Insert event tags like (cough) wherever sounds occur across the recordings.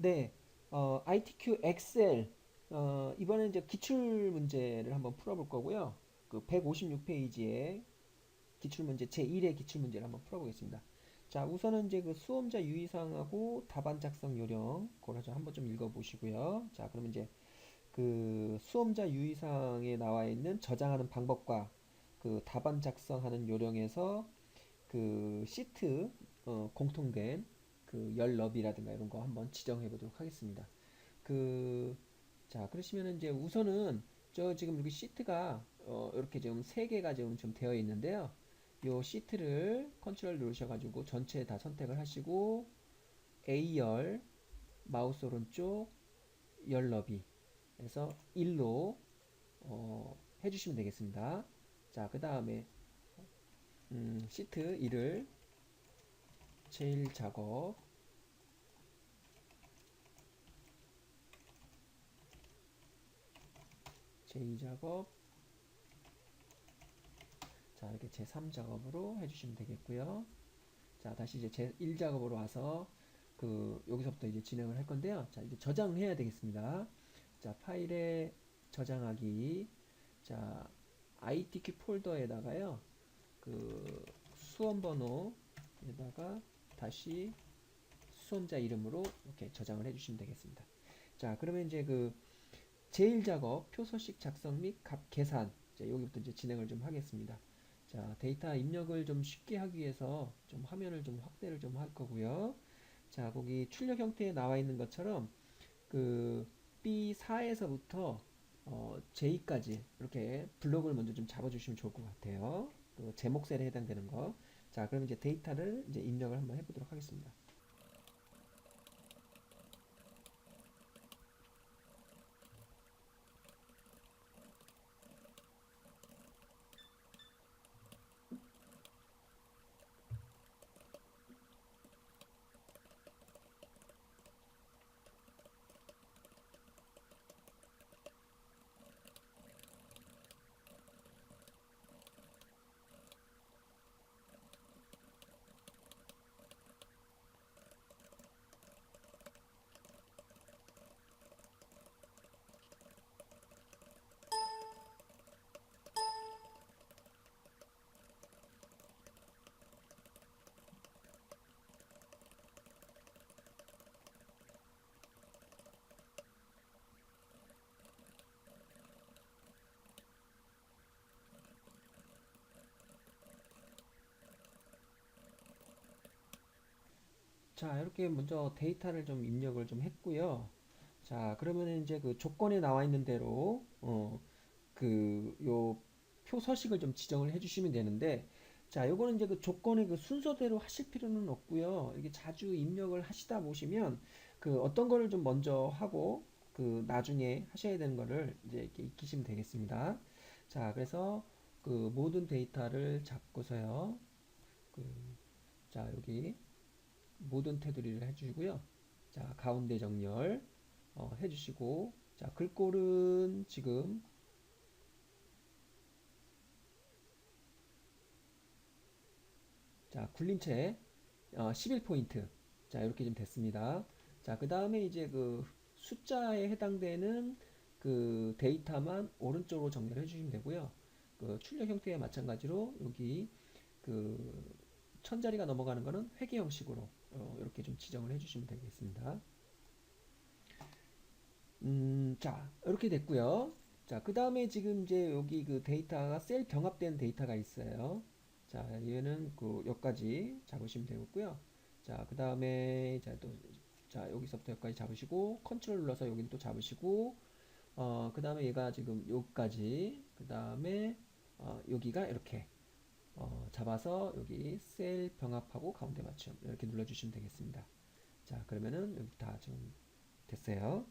네, 어, ITQ 엑셀 어, 이번에 이제 기출 문제를 한번 풀어볼 거고요. 그 156페이지에 기출 문제 제1의 기출 문제를 한번 풀어보겠습니다. 자, 우선은 이제 그 수험자 유의사항하고 답안 작성 요령 그걸 좀 한번 좀 읽어보시고요. 자, 그러면 이제 그 수험자 유의사항에 나와 있는 저장하는 방법과 그 답안 작성하는 요령에서 그 시트 어, 공통된 그 열너비라든가 이런 거 한번 지정해 보도록 하겠습니다. 그, 자, 그러시면은 이제 우선은 저 지금 여기 시트가 어, 이렇게 지금 세 개가 지금 좀 되어 있는데요. 요 시트를 컨트롤 누르셔가지고 전체 다 선택을 하시고 A열 마우스 오른쪽 열 너비 그래서 1로 어, 해주시면 되겠습니다. 자, 그 다음에 음, 시트 1을 제일 작업 제2작업. 자 이렇게 제3작업으로 해주시면 되겠고요. 자 다시 이제 제1작업으로 와서 그 여기서부터 이제 진행을 할 건데요. 자 이제 저장해야 되겠습니다. 자 파일에 저장하기. 자 ITQ 폴더에다가요. 그 수험 번호에다가 다시 수험자 이름으로 이렇게 저장을 해주시면 되겠습니다. 자, 그러면 이제 그 제일 작업 표서식 작성 및 값 계산 자, 여기부터 이제 진행을 좀 하겠습니다. 자, 데이터 입력을 좀 쉽게 하기 위해서 좀 화면을 좀 확대를 좀 할 거고요. 자, 거기 출력 형태에 나와 있는 것처럼 그 B4에서부터 어, J까지 이렇게 블록을 먼저 좀 잡아주시면 좋을 것 같아요. 그 제목 셀에 해당되는 거. 자, 그럼 이제 데이터를 이제 입력을 한번 해보도록 하겠습니다. 자, 이렇게 먼저 데이터를 좀 입력을 좀 했고요. 자, 그러면 이제 그 조건에 나와 있는 대로 어, 그 요 표 서식을 좀 지정을 해주시면 되는데, 자, 요거는 이제 그 조건의 그 순서대로 하실 필요는 없고요. 이게 자주 입력을 하시다 보시면 그 어떤 거를 좀 먼저 하고 그 나중에 하셔야 되는 거를 이제 이렇게 익히시면 되겠습니다. 자, 그래서 그 모든 데이터를 잡고서요. 그, 자, 여기 모든 테두리를 해주시고요. 자, 가운데 정렬 어, 해주시고 자, 글꼴은 지금 자, 채 어, 11포인트 자, 이렇게 좀 됐습니다. 자, 그 다음에 이제 그 숫자에 해당되는 그 데이터만 오른쪽으로 정렬해 주시면 되고요. 그 출력 형태에 마찬가지로 여기 그 천자리가 넘어가는 거는 회계 형식으로 어, 이렇게 좀 지정을 해주시면 되겠습니다. 음, 자, 이렇게 됐고요. 자, 그 다음에 지금 이제 여기 그 데이터가 셀 병합된 데이터가 있어요. 자, 얘는 그 여기까지 잡으시면 되겠고요. 자, 그 다음에 자, 또 자, 여기서부터 여기까지 잡으시고 컨트롤 눌러서 여기는 또 잡으시고 어, 그 다음에 얘가 지금 여기까지 그 다음에 어, 여기가 이렇게 어, 잡아서 여기 셀 병합하고 가운데 맞춤 이렇게 눌러주시면 되겠습니다. 자 그러면은 여기 다 지금 됐어요.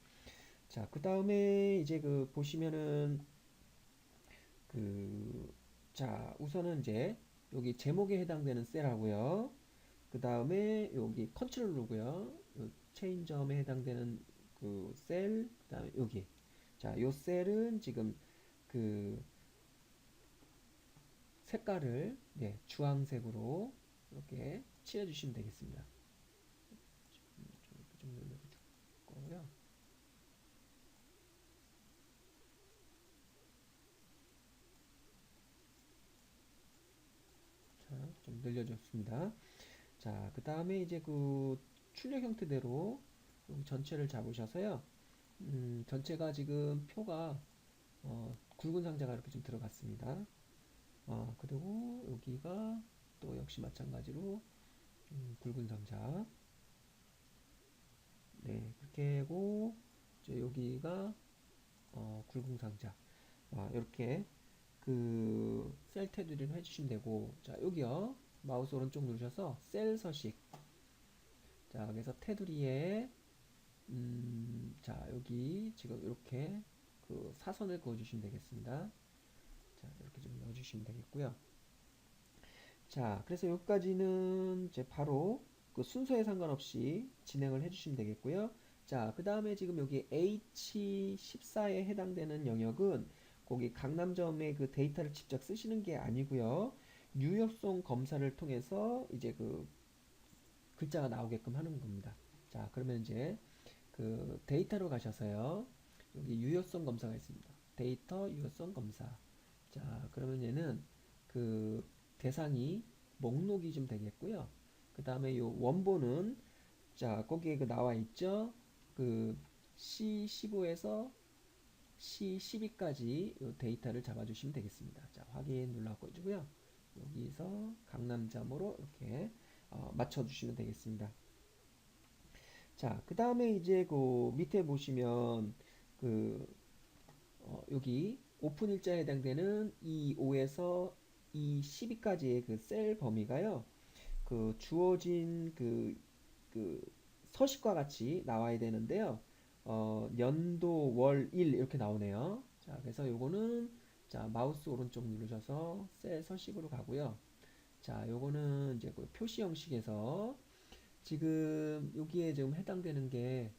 자 그 다음에 이제 그 보시면은 그 자 우선은 이제 여기 제목에 해당되는 셀하고요. 그 다음에 여기 컨트롤 누르고요. 체인점에 해당되는 그 셀, 그 다음에 여기 자, 요 셀은 지금 그 색깔을 네, 주황색으로 이렇게 칠해주시면 되겠습니다. 좀 눌러줄 거고요. 자, 좀 늘려줬습니다. 자, 그 다음에 이제 그 출력 형태대로 전체를 잡으셔서요. 음, 전체가 지금 표가 어, 굵은 상자가 이렇게 좀 들어갔습니다. 어, 그리고 여기가 또 역시 마찬가지로 음, 굵은 상자. 네, 그렇게 하고 이제 여기가 어, 굵은 상자. 아, 이렇게 그 셀 테두리 를 해주시면 되고, 자 여기요 마우스 오른쪽 누르셔서 셀 서식. 자 그래서 테두리에 음, 자 여기 지금 이렇게 그 사선을 그어주시면 되겠습니다. 자 이렇게 좀 넣어주시면 되겠고요. 자 그래서 여기까지는 이제 바로 그 순서에 상관없이 진행을 해주시면 되겠고요. 자, 그 다음에 지금 여기 H14에 해당되는 영역은 거기 강남점의 그 데이터를 직접 쓰시는 게 아니고요. 유효성 검사를 통해서 이제 그 글자가 나오게끔 하는 겁니다. 자, 그러면 이제 그 데이터로 가셔서요. 여기 유효성 검사가 있습니다. 데이터 유효성 검사. 자, 그러면 얘는 그 대상이 목록이 좀 되겠고요. 그 다음에 요 원본은 자 거기에 그 나와 있죠. 그 C15에서 C12까지 요 데이터를 잡아주시면 되겠습니다. 자 확인 눌러주고요. 여기서 강남점으로 이렇게 어, 맞춰주시면 되겠습니다. 자, 그 다음에 이제 그 밑에 보시면 그 어, 여기 오픈 일자에 해당되는 이 5에서 이 12까지의 그 셀 범위가요. 그 주어진 그, 그 서식과 같이 나와야 되는데요. 어, 연도, 월, 일 이렇게 나오네요. 자, 그래서 요거는 자, 마우스 오른쪽 누르셔서 셀 서식으로 가고요. 자, 요거는 이제 그 표시 형식에서 지금 여기에 지금 해당되는 게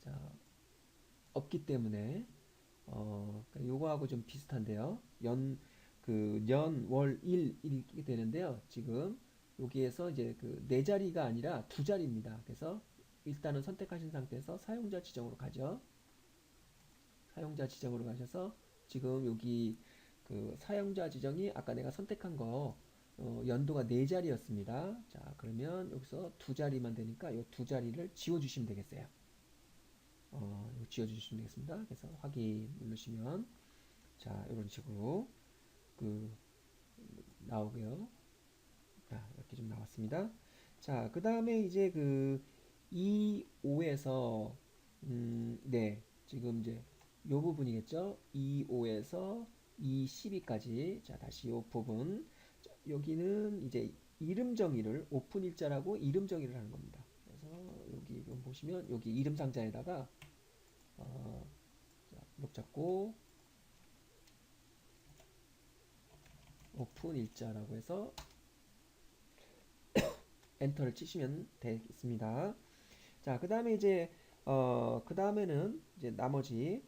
자, 없기 때문에 어, 그러니까 요거하고 좀 비슷한데요. 연, 그, 년, 월, 일, 이렇게 되는데요. 지금 여기에서 이제 그 네 자리가 아니라 두 자리입니다. 그래서 일단은 선택하신 상태에서 사용자 지정으로 가죠. 사용자 지정으로 가셔서 지금 여기 그 사용자 지정이 아까 내가 선택한 거 어, 연도가 네 자리였습니다. 자, 그러면 여기서 두 자리만 되니까 이 두 자리를 지워주시면 되겠어요. 어, 이거 지워주시면 되겠습니다. 그래서 확인 누르시면 자, 이런 식으로 그 나오고요. 자, 이렇게 좀 나왔습니다. 자, 그 다음에 이제 그 2, 5에서 음, 네, 지금 이제 요 부분이겠죠. 2, 5에서 2, 12까지. 자, 다시 요 부분. 자, 여기는 이제 이름 정의를 오픈 일자라고 이름 정의를 하는 겁니다. 그래서 여기 보시면 여기 이름 상자에다가 어, 자, 블록 잡고 오픈 일자라고 해서 (coughs) 엔터를 치시면 되겠습니다. 자, 그 다음에 이제, 어, 그 다음에는 이제 나머지,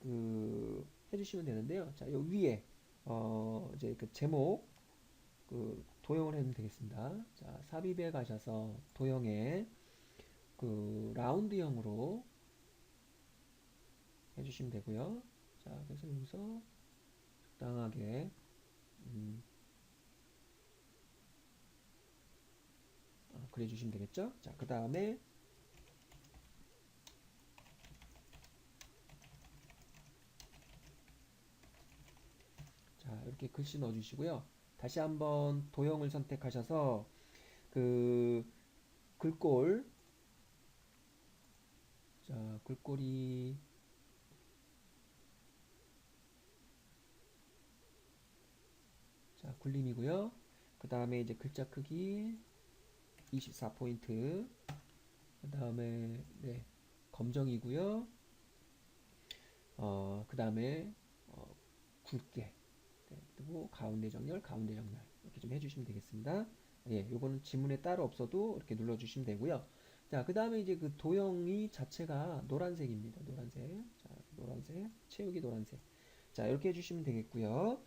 그, 해주시면 되는데요. 자, 요 위에, 어, 이제 그 제목, 그, 도형을 해면 되겠습니다. 자, 삽입에 가셔서 도형에 그 라운드형으로 해주시면 되고요. 자, 그래서 여기서 적당하게, 음, 어, 그려주시면 되겠죠? 자, 그 다음에 자, 이렇게 글씨 넣어주시고요. 다시 한번 도형을 선택하셔서 그 글꼴 자, 글꼴이 자, 굴림이고요. 그 다음에 이제 글자 크기 24포인트 그 다음에 네, 검정이고요 어, 그 다음에 어, 굵게 네, 그리고 가운데 정렬 가운데 정렬 이렇게 좀 해주시면 되겠습니다 예, 요거는 지문에 따로 없어도 이렇게 눌러주시면 되고요 자, 그 다음에 이제 그 도형이 자체가 노란색입니다. 노란색. 자, 노란색. 채우기 노란색. 자, 이렇게 해주시면 되겠고요.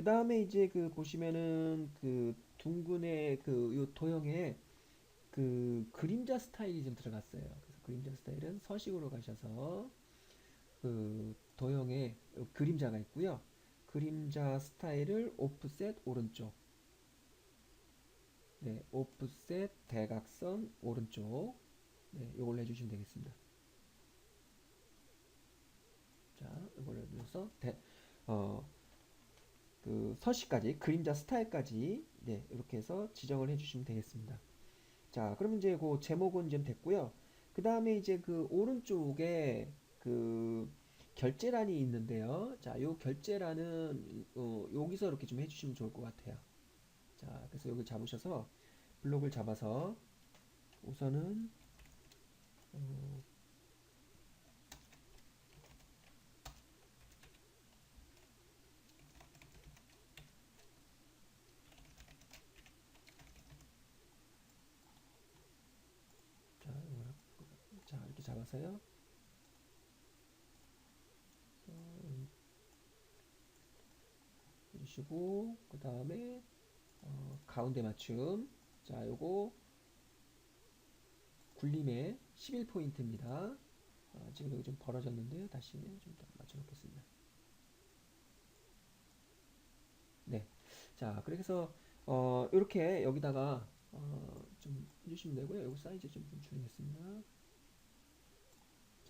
그 다음에 이제 그 보시면은 그 둥근의 그 요 도형에 그 그림자 스타일이 좀 들어갔어요. 그래서 그림자 스타일은 서식으로 가셔서 그 도형에 그림자가 있고요. 그림자 스타일을 오프셋 오른쪽 네, 오프셋 대각선 오른쪽. 네, 이걸로 해주시면 되겠습니다. 자, 이걸로 눌러서 대, 어, 그 서식까지 그림자 스타일까지 네, 이렇게 해서 지정을 해주시면 되겠습니다. 자, 그러면 이제 그 제목은 좀 됐고요. 그 다음에 이제 그 오른쪽에 그 결제란이 있는데요. 자, 요 결제란은 어, 여기서 이렇게 좀 해주시면 좋을 것 같아요. 자, 그래서 여기 잡으셔서 블록을 잡아서 우선은 어, 자, 이거를- 자, 이렇게 잡아서요. 해주시고 그 다음에 어, 가운데 맞춤. 자 요거 굴림의 11포인트입니다. 어, 지금 여기 좀 벌어졌는데요. 다시 좀더 맞춰 놓겠습니다. 네자 그래서 어, 이렇게 여기다가 어, 좀 해주시면 되고요. 요거 사이즈 좀, 좀 줄이겠습니다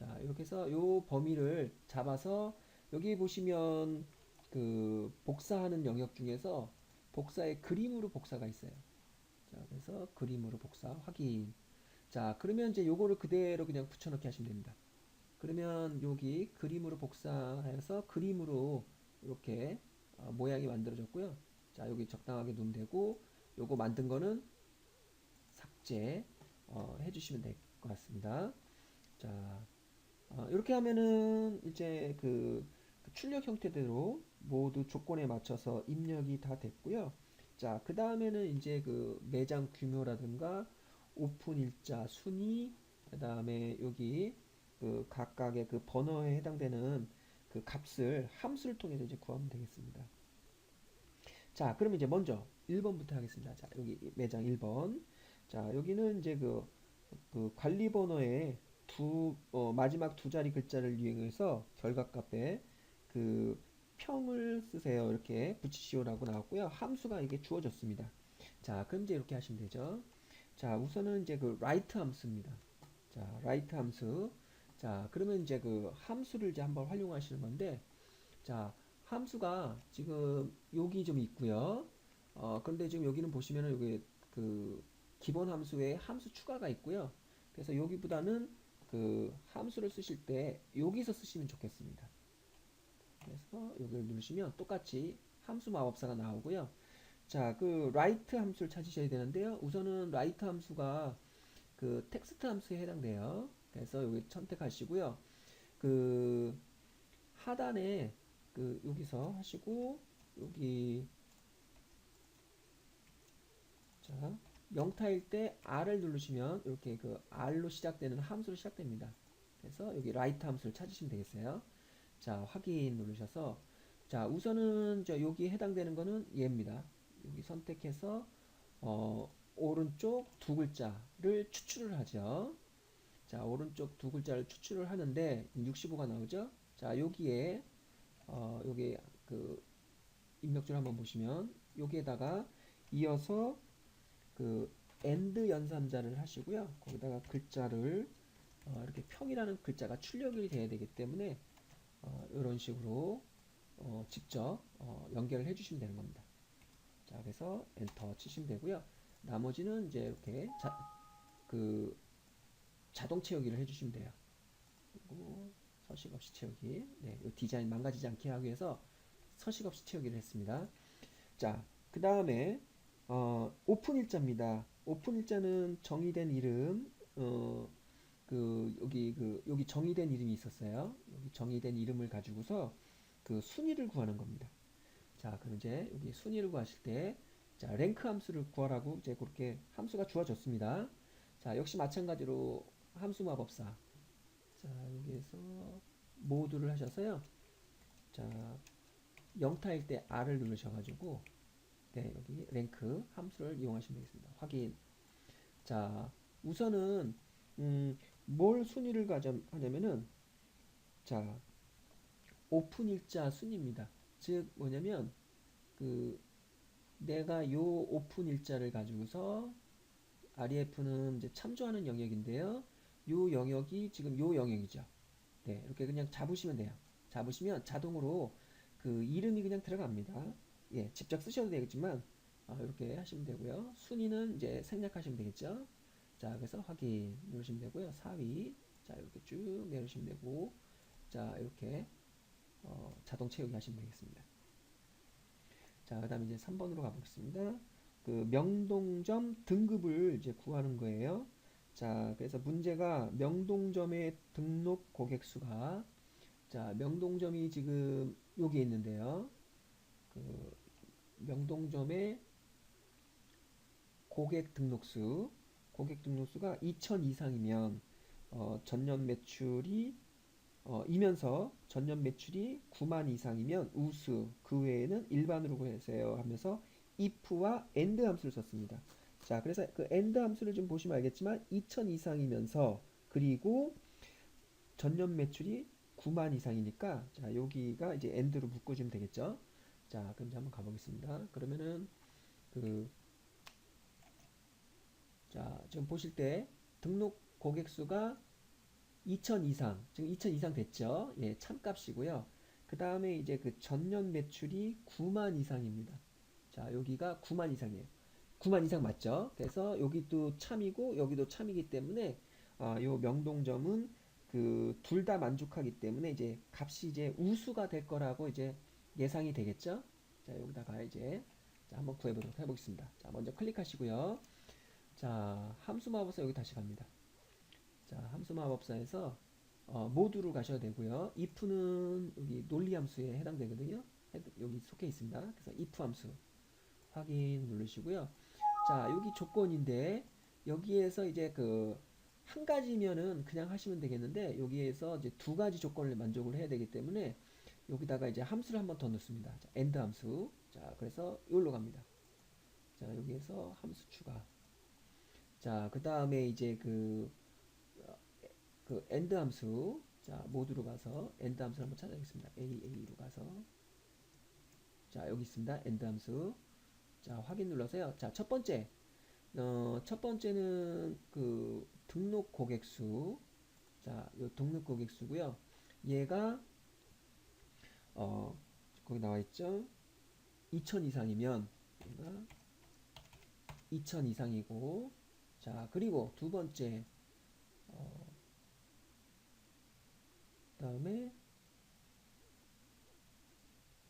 자 이렇게 해서 요 범위를 잡아서 여기 보시면 그 복사하는 영역 중에서 복사의 그림으로 복사가 있어요. 자, 그래서 그림으로 복사 확인. 자, 그러면 이제 요거를 그대로 그냥 붙여넣기 하시면 됩니다. 그러면 여기 그림으로 복사해서 그림으로 이렇게 어, 모양이 만들어졌고요. 자, 여기 적당하게 놓으면 되고 요거 만든 거는 삭제 어, 해주시면 될 것 같습니다. 자, 어, 이렇게 하면은 이제 그, 그 출력 형태대로 모두 조건에 맞춰서 입력이 다 됐고요. 자, 그 다음에는 이제 그 매장 규모라든가 오픈 일자 순위, 그 다음에 여기 그 각각의 그 번호에 해당되는 그 값을 함수를 통해서 이제 구하면 되겠습니다. 자, 그러면 이제 먼저 1번부터 하겠습니다. 자, 여기 매장 1번. 자, 여기는 이제 그, 그 관리 번호에 두, 어, 마지막 두 자리 글자를 이용해서 결과값에 그 평을 쓰세요. 이렇게 붙이시오라고 나왔고요. 함수가 이게 주어졌습니다. 자, 그럼 이제 이렇게 하시면 되죠. 자, 우선은 이제 그 write 함수입니다. 자, write 함수. 자, 그러면 이제 그 함수를 이제 한번 활용하시는 건데, 자, 함수가 지금 여기 좀 있고요. 어, 그런데 지금 여기는 보시면은 여기 그 기본 함수에 함수 추가가 있고요. 그래서 여기보다는 그 함수를 쓰실 때 여기서 쓰시면 좋겠습니다. 그래서 여기를 누르시면 똑같이 함수 마법사가 나오고요. 자, 그 write 함수를 찾으셔야 되는데요. 우선은 write 함수가 그 텍스트 함수에 해당돼요. 그래서 여기 선택하시고요. 그 하단에 그 여기서 하시고 여기 자 명타일 때 R을 누르시면 이렇게 그 R로 시작되는 함수로 시작됩니다. 그래서 여기 write 함수를 찾으시면 되겠어요. 자 확인 누르셔서 자 우선은 저 여기 해당되는 거는 얘입니다. 여기 선택해서 어, 오른쪽 두 글자를 추출을 하죠. 자 오른쪽 두 글자를 추출을 하는데 65가 나오죠. 자 여기에 어, 여기 그 입력줄 한번 보시면 여기에다가 이어서 그 엔드 연산자를 하시고요. 거기다가 글자를 어, 이렇게 평이라는 글자가 출력이 돼야 되기 때문에 어, 이런 식으로 어, 직접 어, 연결을 해주시면 되는 겁니다. 자, 그래서 엔터 치시면 되고요. 나머지는 이제 이렇게 자, 그 자동 채우기를 해주시면 돼요. 그리고 서식 없이 채우기. 네, 이 디자인 망가지지 않게 하기 위해서 서식 없이 채우기를 했습니다. 자, 그 다음에 어, 오픈 일자입니다. 오픈 일자는 정의된 이름, 어, 그 여기 그 여기 정의된 이름이 있었어요. 여기 정의된 이름을 가지고서 그 순위를 구하는 겁니다. 자, 그럼 이제 여기 순위를 구하실 때, 자, 랭크 함수를 구하라고 이제 그렇게 함수가 주어졌습니다. 자, 역시 마찬가지로 함수 마법사. 자, 여기에서 모두를 하셔서요. 자, 영타일 때 R을 누르셔가지고, 네, 여기 랭크 함수를 이용하시면 되겠습니다. 확인. 자, 우선은, 음, 뭘 순위를 가자면은, 자, 오픈 일자 순위입니다. 즉 뭐냐면 그 내가 요 오픈 일자를 가지고서 REF는 이제 참조하는 영역인데요. 요 영역이 지금 요 영역이죠. 네, 이렇게 그냥 잡으시면 돼요. 잡으시면 자동으로 그 이름이 그냥 들어갑니다. 예, 직접 쓰셔도 되겠지만 아, 이렇게 하시면 되고요. 순위는 이제 생략하시면 되겠죠. 자, 그래서 확인 누르시면 되고요. 4위 자 이렇게 쭉 내려주시면 되고 자 이렇게 어, 자동 채우기 하시면 되겠습니다. 자, 그 다음에 이제 3번으로 가보겠습니다. 그 명동점 등급을 이제 구하는 거예요. 자, 그래서 문제가 명동점의 등록 고객 수가 자, 명동점이 지금 여기 있는데요. 그 명동점의 고객 등록수, 고객 등록수가 2천 이상이면 어, 전년 매출이 어, 이면서 전년 매출이 9만 이상이면 우수, 그 외에는 일반으로 구해주세요 하면서 if와 and 함수를 썼습니다. 자, 그래서 그 and 함수를 좀 보시면 알겠지만 2천 이상이면서 그리고 전년 매출이 9만 이상이니까 자, 여기가 이제 and로 묶어주면 되겠죠. 자, 그럼 이제 한번 가보겠습니다. 그러면은 그 자, 지금 보실 때 등록 고객 수가 2천 이상, 지금 2천 이상 됐죠? 예, 참값이고요. 그 다음에 이제 그 전년 매출이 9만 이상입니다. 자, 여기가 9만 이상이에요. 9만 이상 맞죠? 그래서 여기도 참이고 여기도 참이기 때문에 아, 요 명동점은 그 둘 다 만족하기 때문에 이제 값이 이제 우수가 될 거라고 이제 예상이 되겠죠? 자, 여기다가 이제 자, 한번 구해보도록 해보겠습니다. 자, 먼저 클릭하시고요. 자, 함수 마법사 여기 다시 갑니다. 자, 함수 마법사에서 어, 모두로 가셔야 되고요. if는 여기 논리 함수에 해당되거든요. 여기 속해 있습니다. 그래서 if 함수 확인 누르시고요. 자, 여기 조건인데 여기에서 이제 그 한 가지면은 그냥 하시면 되겠는데 여기에서 이제 두 가지 조건을 만족을 해야 되기 때문에 여기다가 이제 함수를 한 번 더 넣습니다. 자, end 함수. 자, 그래서 여기로 갑니다. 자, 여기에서 함수 추가. 자, 그 다음에 이제 그, 어, 그 end 함수. 자, 모두로 가서 end 함수를 한번 찾아보겠습니다. A, A로 가서. 자, 여기 있습니다. end 함수. 자, 확인 눌러서요. 자, 첫 번째. 어, 첫 번째는 그 등록 고객 수. 자, 요 등록 고객 수고요. 얘가 어, 거기 나와 있죠? 2000 이상이면 얘가 2000 이상이고 자, 그리고 두 번째 어, 그다음에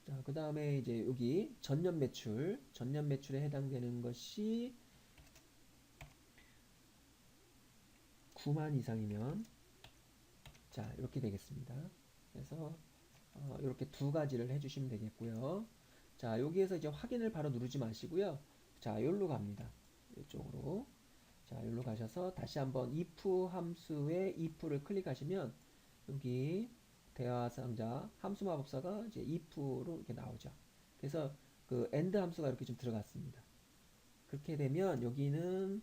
자, 그 다음에 이제 여기 전년 매출, 전년 매출에 해당되는 것이 9만 이상이면 자, 이렇게 되겠습니다. 그래서 어, 이렇게 두 가지를 해주시면 되겠고요. 자, 여기에서 이제 확인을 바로 누르지 마시고요. 자, 여기로 갑니다. 이쪽으로. 자, 여기로 가셔서 다시 한번 if 함수의 if를 클릭하시면 여기 대화 상자 함수 마법사가 이제 if로 이렇게 나오죠. 그래서 그 end 함수가 이렇게 좀 들어갔습니다. 그렇게 되면 여기는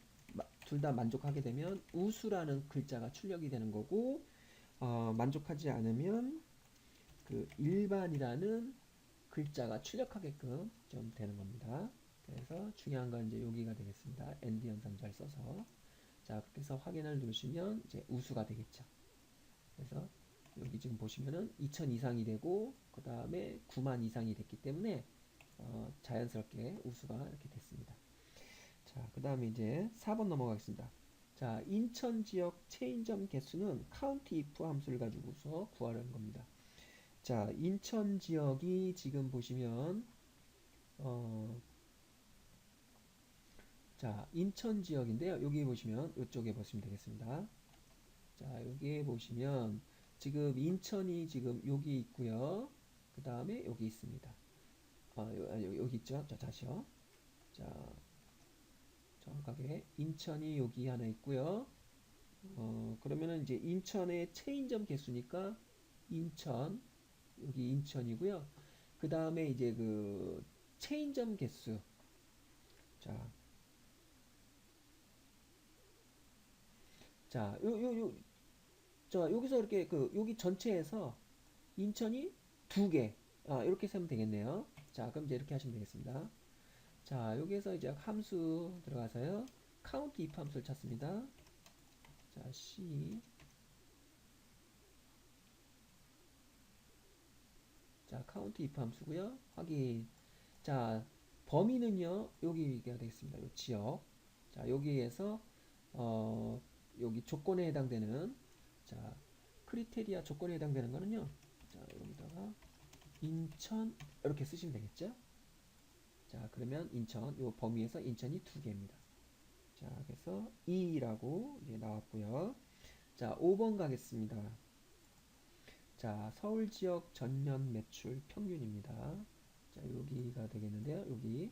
둘 다 만족하게 되면 우수라는 글자가 출력이 되는 거고 어, 만족하지 않으면 그 일반이라는 글자가 출력하게끔 좀 되는 겁니다. 그래서 중요한 건 이제 여기가 되겠습니다. 현상 잘 써서 자 그렇게 해서 확인을 누르시면 이제 우수가 되겠죠. 그래서 여기 지금 보시면은 2000 이상이 되고 그 다음에 9만 이상이 됐기 때문에 어, 자연스럽게 우수가 이렇게 됐습니다. 자, 그 다음에 이제 4번 넘어가겠습니다. 자, 인천 지역 체인점 개수는 count if 함수를 가지고서 구하려는 겁니다. 자, 인천 지역이 지금 보시면 어, 자, 인천 지역인데요. 여기 보시면 이쪽에 보시면 되겠습니다. 자, 여기 보시면 지금 인천이 지금 여기 있고요. 그 다음에 여기 있습니다. 아, 여기, 여기 있죠? 자, 다시요. 자, 정확하게 인천이 여기 하나 있고요. 어, 그러면은 이제 인천의 체인점 개수니까 인천 여기 인천이고요. 그 다음에 이제 그 체인점 개수. 자, 자, 요, 요, 요, 자, 여기서 이렇게 그 여기 전체에서 인천이 두 개. 아, 이렇게 세면 되겠네요. 자, 그럼 이제 이렇게 하시면 되겠습니다. 자, 여기에서 이제 함수 들어가서요. 카운트 if 함수를 찾습니다. 자, C. 자, 카운트 if 함수고요. 확인. 자, 범위는요. 여기가 되겠습니다. 요 지역. 자, 여기에서 어, 여기 조건에 해당되는 자, 크리테리아 조건에 해당되는 거는요. 자, 여기다가 인천 이렇게 쓰시면 되겠죠? 자, 그러면 인천 요 범위에서 인천이 두 개입니다. 자, 그래서 2라고 이제 나왔고요. 자, 5번 가겠습니다. 자, 서울 지역 전년 매출 평균입니다. 자, 여기가 되겠는데요. 여기.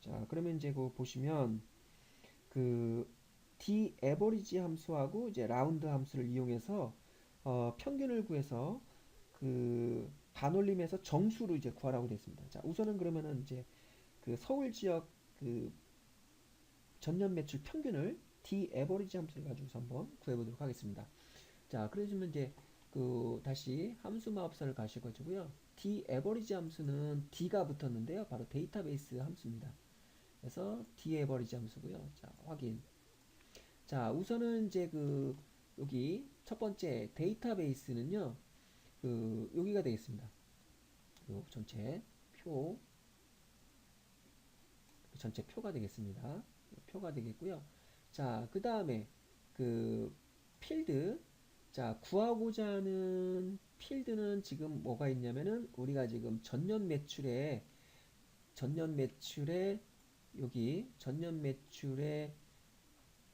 자, 그러면 이제 그 보시면 그 d 에버리지 함수하고 이제 라운드 함수를 이용해서 어, 평균을 구해서 그 반올림해서 정수로 이제 구하라고 되어 있습니다. 자, 우선은 그러면은 이제 그 서울 지역 그 전년 매출 평균을 d 에버리지 함수를 가지고서 한번 구해 보도록 하겠습니다. 자, 그러시면 이제 그 다시 함수 마법사를 가실 거고요. d 에버리지 함수는 d가 붙었는데요. 바로 데이터베이스 함수입니다. 그래서 d 에버리지 함수고요. 자, 확인. 자, 우선은 이제 그 여기 첫 번째 데이터베이스는요. 그 여기가 되겠습니다. 요 전체 표 전체 표가 되겠습니다. 표가 되겠고요. 자, 그 다음에 그 필드 자, 구하고자 하는 필드는 지금 뭐가 있냐면은 우리가 지금 전년 매출에 전년 매출에 여기 전년 매출에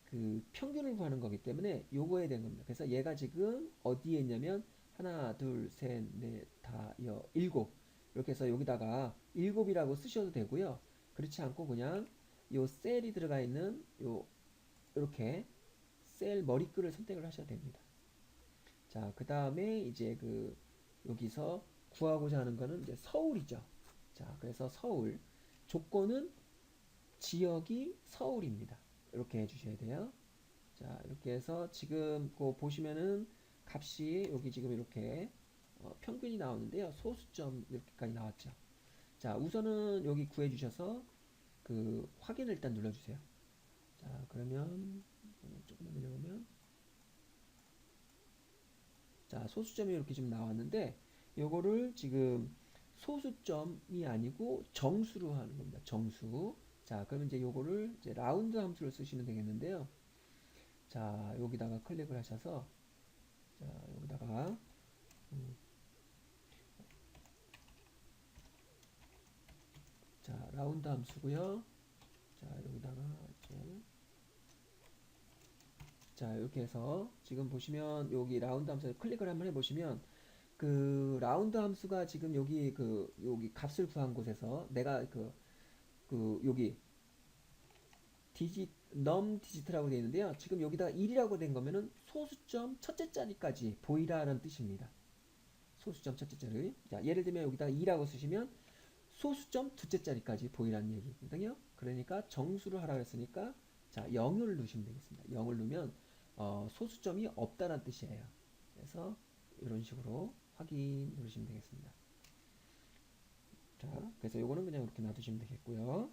그 평균을 구하는 거기 때문에 요거에 대한 겁니다. 그래서 얘가 지금 어디에 있냐면 하나, 둘, 셋, 넷, 다, 여, 일곱 이렇게 해서 여기다가 일곱이라고 쓰셔도 되고요. 그렇지 않고 그냥 요 셀이 들어가 있는 요 이렇게 셀 머리글을 선택을 하셔도 됩니다. 자, 그 다음에 이제 그 여기서 구하고자 하는 거는 이제 서울이죠. 자, 그래서 서울 조건은 지역이 서울입니다. 이렇게 해주셔야 돼요. 자, 이렇게 해서 지금 그 보시면은 값이 여기 지금 이렇게 어, 평균이 나오는데요. 소수점 이렇게까지 나왔죠. 자, 우선은 여기 구해 주셔서 그 확인을 일단 눌러 주세요. 자, 그러면 조금만 내려오면 자, 소수점이 이렇게 지금 나왔는데 요거를 지금 소수점이 아니고 정수로 하는 겁니다. 정수. 자, 그러면 이제 요거를 이제 라운드 함수를 쓰시면 되겠는데요. 자, 여기다가 클릭을 하셔서 자, 여기다가 음, 자, 라운드 함수고요. 자, 여기다가 이제 자, 이렇게 해서 지금 보시면 여기 라운드 함수 클릭을 한번 해 보시면 그 라운드 함수가 지금 여기 그 여기 값을 구한 곳에서 내가 그 그 여기 디지 넘 디지트라고 되어 있는데요. 지금 여기다가 1이라고 된 거면은 소수점 첫째 자리까지 보이라는 뜻입니다. 소수점 첫째 자리. 자, 예를 들면 여기다가 2라고 쓰시면 소수점 둘째 자리까지 보이라는 얘기거든요. 그러니까 정수를 하라고 했으니까 자, 0을 누르시면 되겠습니다. 0을 누르면 어, 소수점이 없다는 뜻이에요. 그래서 이런 식으로 확인 누르시면 되겠습니다. 자, 그래서 요거는 그냥 이렇게 놔두시면 되겠고요.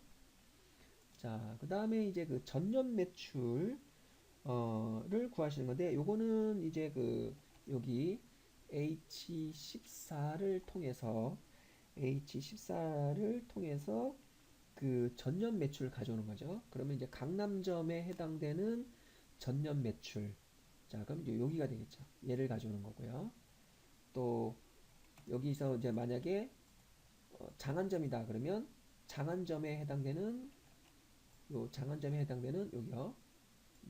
자, 그 다음에 이제 그 전년 매출 어를 구하시는 건데 요거는 이제 그 여기 H14를 통해서 H14를 통해서 그 전년 매출을 가져오는 거죠. 그러면 이제 강남점에 해당되는 전년 매출. 자, 그럼 여기가 되겠죠. 얘를 가져오는 거고요. 또 여기서 이제 만약에 어, 장안점이다 그러면 장안점에 해당되는 요 장안점에 해당되는 여기요.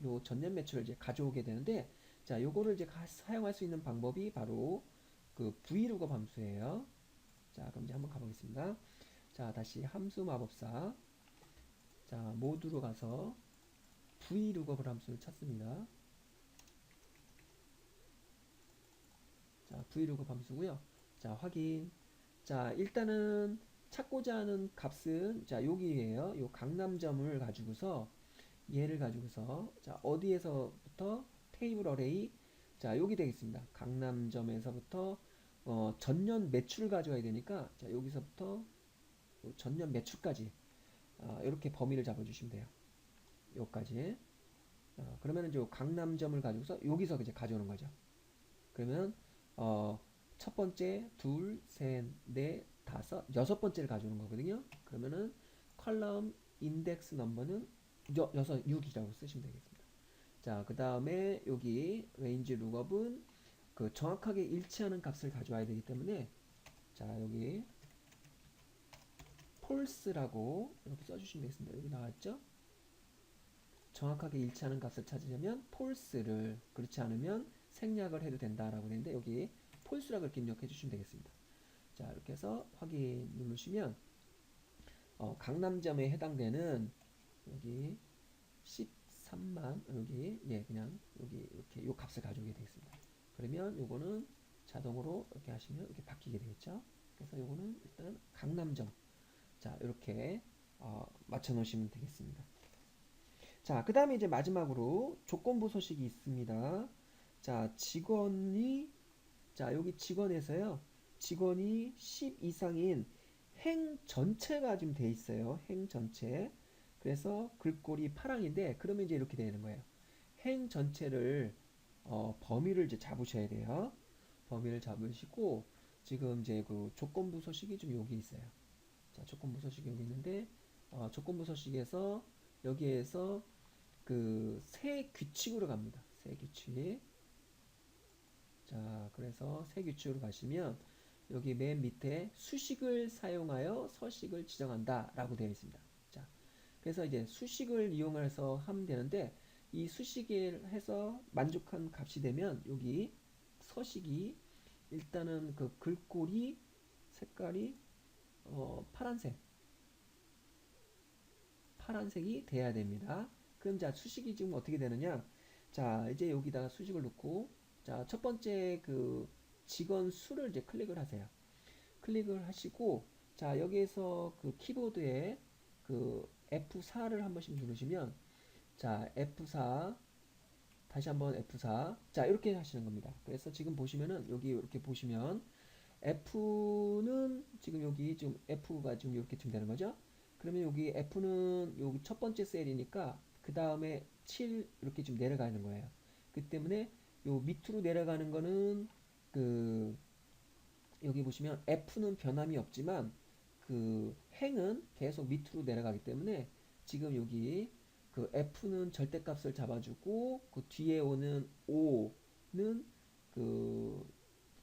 요 전년 매출을 이제 가져오게 되는데 자, 요거를 이제 가, 사용할 수 있는 방법이 바로 그 브이로그 함수예요. 자, 그럼 이제 한번 가보겠습니다. 자, 다시 함수 마법사. 자, 모두로 가서 vlookup 함수를 찾습니다. 자, vlookup 함수고요. 자, 확인. 자, 일단은 찾고자 하는 값은 자, 여기에요. 요 강남점을 가지고서 얘를 가지고서 자, 어디에서부터 테이블 어레이 자, 여기 되겠습니다. 강남점에서부터 어, 전년 매출을 가져와야 되니까 자, 여기서부터 전년 매출까지 어, 이렇게 범위를 잡아주시면 돼요. 여기까지. 어, 그러면 이제 요 강남점을 가지고서 여기서 이제 가져오는 거죠. 그러면 어, 첫 번째, 둘, 셋, 넷, 다섯, 여섯 번째를 가져오는 거거든요. 그러면은 컬럼 인덱스 넘버는 여, 여섯, 6이라고 쓰시면 되겠습니다. 자, 그 다음에 여기 range lookup은 그 정확하게 일치하는 값을 가져와야 되기 때문에 자, 여기 false라고 이렇게 써주시면 되겠습니다. 여기 나왔죠? 정확하게 일치하는 값을 찾으려면 false를 그렇지 않으면 생략을 해도 된다라고 되는데 여기 false라고 이렇게 입력해 주시면 되겠습니다. 자 이렇게 해서 확인 누르시면 어, 강남점에 해당되는 여기 13만 여기 예 그냥 여기 이렇게 요 값을 가져오게 되겠습니다. 그러면 요거는 자동으로 이렇게 하시면 이렇게 바뀌게 되겠죠. 그래서 요거는 일단 강남점 자 이렇게 어, 맞춰 놓으시면 되겠습니다. 자, 그 다음에 이제 마지막으로 조건부 소식이 있습니다. 자, 직원이, 자, 여기 직원에서요, 직원이 10 이상인 행 전체가 지금 돼 있어요. 행 전체. 그래서 글꼴이 파랑인데, 그러면 이제 이렇게 되는 거예요. 행 전체를, 어, 범위를 이제 잡으셔야 돼요. 범위를 잡으시고, 지금 이제 그 조건부 소식이 좀 여기 있어요. 자, 조건부 소식이 여기 있는데, 어, 조건부 소식에서 여기에서 그새 규칙으로 갑니다. 새 규칙. 자, 그래서 새 규칙으로 가시면 여기 맨 밑에 수식을 사용하여 서식을 지정한다 라고 되어 있습니다. 자, 그래서 이제 수식을 이용해서 하면 되는데 이 수식을 해서 만족한 값이 되면 여기 서식이 일단은 그 글꼴이 색깔이 어, 파란색 파란색이 돼야 됩니다. 그럼 자 수식이 지금 어떻게 되느냐? 자 이제 여기다가 수식을 넣고 자 첫 번째 그 직원 수를 이제 클릭을 하세요. 클릭을 하시고 자 여기에서 그 키보드에 그 F4를 한 번씩 누르시면 자 F4 다시 한번 F4 자 이렇게 하시는 겁니다. 그래서 지금 보시면은 여기 이렇게 보시면 F는 지금 여기 지금 F가 지금 이렇게 지금 되는 거죠. 그러면 여기 F는 여기 첫 번째 셀이니까 그 다음에 7 이렇게 좀 내려가는 거예요. 그 때문에 요 밑으로 내려가는 거는 그 여기 보시면 F는 변함이 없지만 그 행은 계속 밑으로 내려가기 때문에 지금 여기 그 F는 절대값을 잡아주고 그 뒤에 오는 O는 그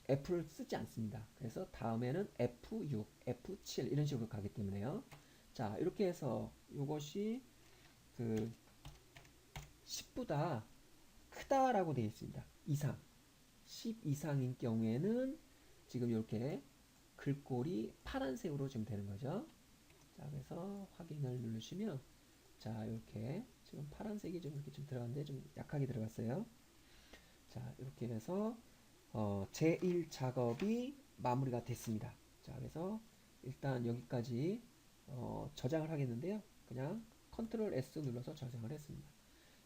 F를 쓰지 않습니다. 그래서 다음에는 F6, F7 이런 식으로 가기 때문에요. 자, 이렇게 해서 이것이 그 10보다 크다라고 되어 있습니다. 이상. 10 이상인 경우에는 지금 이렇게 글꼴이 파란색으로 지금 되는 거죠. 자, 그래서 확인을 누르시면 자, 이렇게 지금 파란색이 좀 이렇게 좀 들어갔는데 좀 약하게 들어갔어요. 자, 이렇게 해서 어, 제1 작업이 마무리가 됐습니다. 자, 그래서 일단 여기까지 어, 저장을 하겠는데요. 그냥 컨트롤 S 눌러서 저장을 했습니다.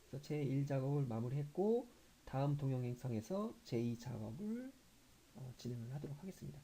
그래서 제1 작업을 마무리했고 다음 동영상에서 제2 작업을 어, 진행을 하도록 하겠습니다.